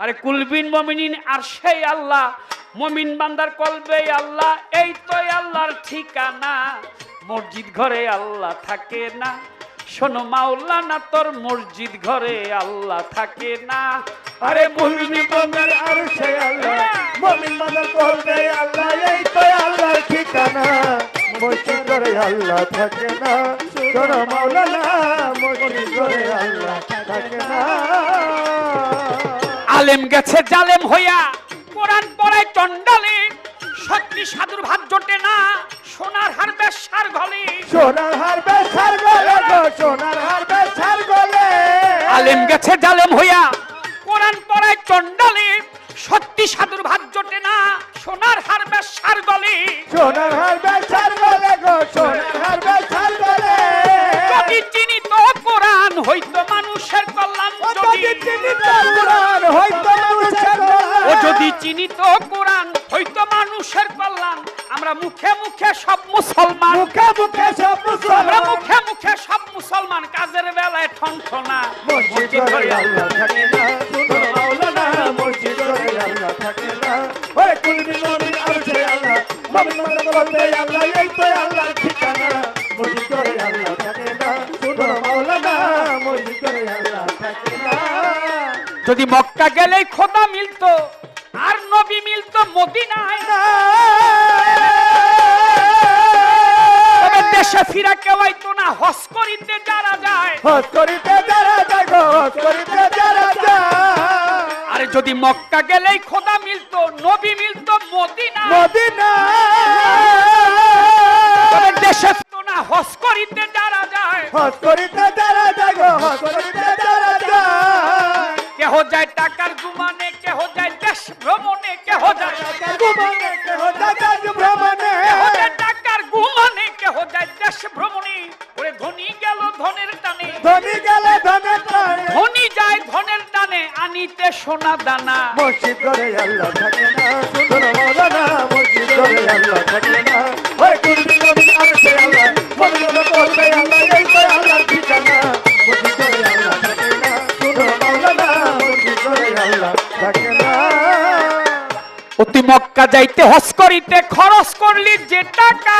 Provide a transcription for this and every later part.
আরে কুলবিন মমিনিন, আর সেই আল্লাহ। মমিন বান্দার কলবে আল্লাহ, এই তো আল্লাহর ঠিকানা। মসজিদ ঘরে আল্লাহ থাকে না। শোনো মাওলানা, তোর মসজিদ ঘরে আল্লাহ থাকে না। আরে মুমিন বান্দার আর সেই আল্লাহ। মমিন বান্দার করবে আল্লাহ, এই তো আল্লাহর ঠিকানা। মসজিদ করে আল্লাহ থাকে না। শোনো মাওলানা, মসজিদ করে আল্লাহ থাকে না। আলেম গেছে জালেম হইয়া। কোরআন পড়ায় চন্ডালে সত্যি সাধুর ভাত জোটে না। সোনার হার বেশার গলে। সোনার হার বেসার গলে গো সোনার হার বেসার গলে। আলেম গেছে জালেম হইয়া। কোরআন পড়ায় চন্ডালে সত্যি সাধুর ভাত জোটে না। সোনার হার বেশার গলে। সোনার হার বেসার গলে গো সোনার হার বেসার গলে। যদি চিনি তো কোরআন হইতো মানুষের কল্যাণ ও যদি যদি চিনি তার কোরআন হয়তো মানুষের কল্যাণ। আমরা মুখে মুখে সব মুসলমান। মুখে মুখে সব আমরা মুসলমান মুখে মুখে সব মুসলমান। কাজের বেলায় ঠনঠনা মসজিদ আল্লাহ থাকে না শুনো মাওলানা মসজিদ আল্লাহ থাকে না। ওরে কুলবি মুমিন আরশে আল্লাহ মানে আল্লাহ এই তো আল্লাহর ঠিকানা। যদি মক্কা গেলেই খোদা মিলতো আর নবী মিলতো মদিনায়। তবে দেশে ফিরা কেউ আইতো না হস করিতে যারা যায়। হজ করিতে যারা যায় গো হজ করিতে যারা যায়। আরে যদি মক্কা গেলেই খোদা মিলতো নবী মিলতো মদিনা মদিনা তবে দেশে ফিরতো না হস করিতে যারা যায়। হজ করিতে যারা যায় গো হজ করিতে যারা যায় টাকার গুমানে কেহ যায় দেশ ভ্রমণে কেহ যায় কেহ যায় দেশ ভ্রমণে। কেহ যায় টাকার গুমানে কেহ যায় দেশ ভ্রমণে। ওরে ধনী গেল ধনের টানে। ধনী গেলে ধনে প্রাণে ধনী যায় ধনের টানে আনিতে সোনা দানা। মসজিদ করে আল্লাহ থাকে না সুন্দর মৌলানা মসজিদ করে আল্লাহ থাকে না। ওই কুলবি নবী আরশে আল্লাহ। মদিনা করবে আল্লাহ এই তো আল্লাহর ঠিকানা। যাইতে হস করিতে খরচ করলি যে টাকা।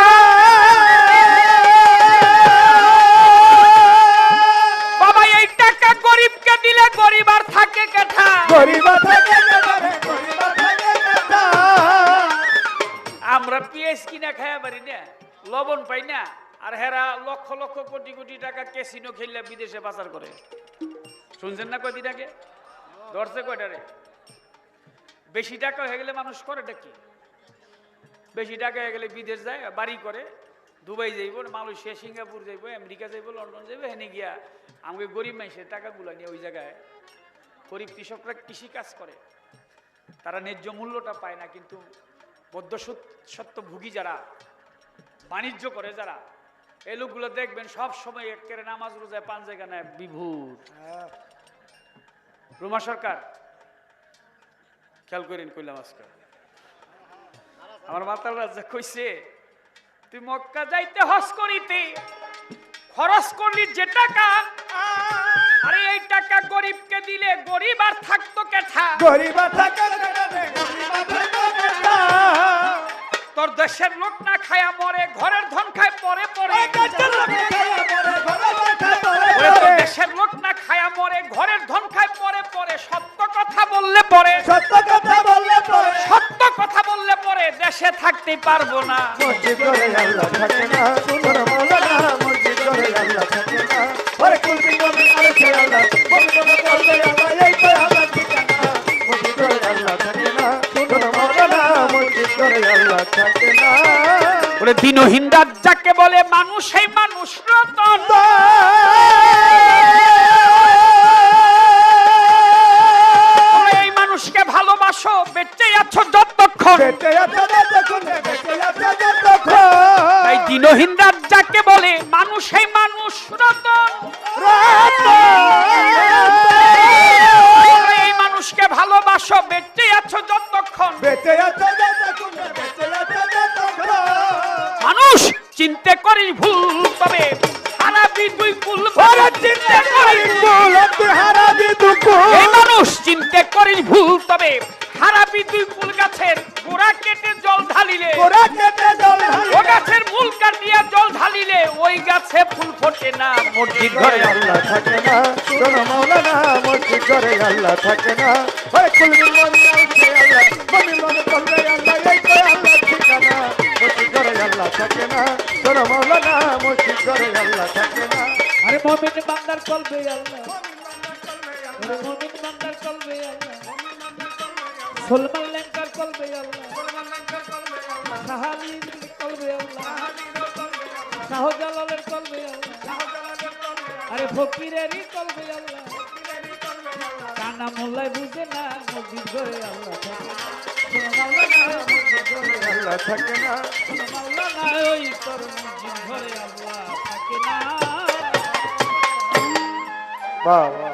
বাবা এই টাকা গরিবকে দিলে গরিব আর থাকে কেঠা গরিবা থাকে থাকে আমরা পিএস কিনা খায়া পারি না লবণ পাই না আর হেরা লক্ষ লক্ষ কোটি কোটি টাকা ক্যাসিনো খেললে বিদেশে পাচার করে। শুনছেন না কয়দিন আগে? ধরছে কয়টারে বেশি টাকা হয়ে গেলে মানুষ করে কি? বেশি টাকা হয়ে গেলে বিদেশ যায় বাড়ি করে দুবাই যাইব মালয়েশিয়া সিঙ্গাপুর যাইব আমেরিকা যাইব লন্ডন যাইব হেনে গিয়া আমাকে গরিব মানুষের টাকাগুলো নিয়ে ওই জায়গায় গরিব কৃষকরা কৃষি কাজ করে। তারা ন্যায্য মূল্যটা পায় না কিন্তু বদ্ধ সত্য ভুগি যারা বাণিজ্য করে যারা এই লোকগুলো দেখবেন সব সময় একেবারে নামাজ রোজায় পান জায়গা নেয় বিভূর রুমা সরকার খেয়াল করেন কইলাম আজকে। আমার মাতাল রাজা কইছে তুই মক্কা যাইতে হস করিতে খরচ করলি যে টাকা আরে এই টাকা গরিবকে দিলে গরিব আর থাকতো কেঠা গরিব আর থাকতো তোর দেশের লোক থাকতে পারব না। মসজিদ করে আল্লাহ থাকে না সুন্দর মৌলানা মসজিদ করে আল্লাহ থাকে না। ওরে কুলবি নবী আরশে আল্লাহ মদিনা করবে আল্লাহ এই তো আল্লাহ ঠিকানা। মসজিদ করে আল্লাহ থাকে না সুন্দর মৌলানা মসজিদ করে আল্লাহ থাকে না। ওরে দিনহীন যাকে বলে মানুষ এই মানুষ রতন। এই মানুষকে ভালোবাসো বেঁচে আছো যতক্ষণ। বেঁচে আছে। মানুষ চিনতে করিস ভুল তবে হারাবি ভুল, তুই। এই মানুষ চিনতে করিস ভুল ভুল তবে হারাবি তুই ফুল গাছের গোড়া কেটে জল ঢালিলে। গোরা কেটে জল ও কাটিয়া জল ঢালিলে ওই গাছে ফুল ফোটে না মসজিদ ঘরে আল্লাহ থাকে না। কোন মাওলানা মসজিদ ঘরে আল্লাহ থাকে না। ওই কুলবি মনি আলছে আল্লাহ মনি মনে করলে আল্লাহ এই তো আল্লাহ ঠিকানা। মসজিদ ঘরে আল্লাহ থাকে না। কোন মাওলানা মসজিদ ঘরে আল্লাহ থাকে না। আরে মমিন বান্দার কলবে আল্লাহ। মমিন বান্দার কলবে আল্লাহ। সলমান লেঙ্কার কলবে আল্লাহ। আল্লাহ। শাহজালালের কলবে আল্লাহ। আরে ফকিরেরই কলবে আল্লাহ। কানা মোল্লাই বুঝে না, মসজিদ ঘরে আল্লাহ আল্লাহ থাকে না। কোনো মাওলানা ওই তোর মসজিদ ঘরে আল্লাহ থাকে না বাবা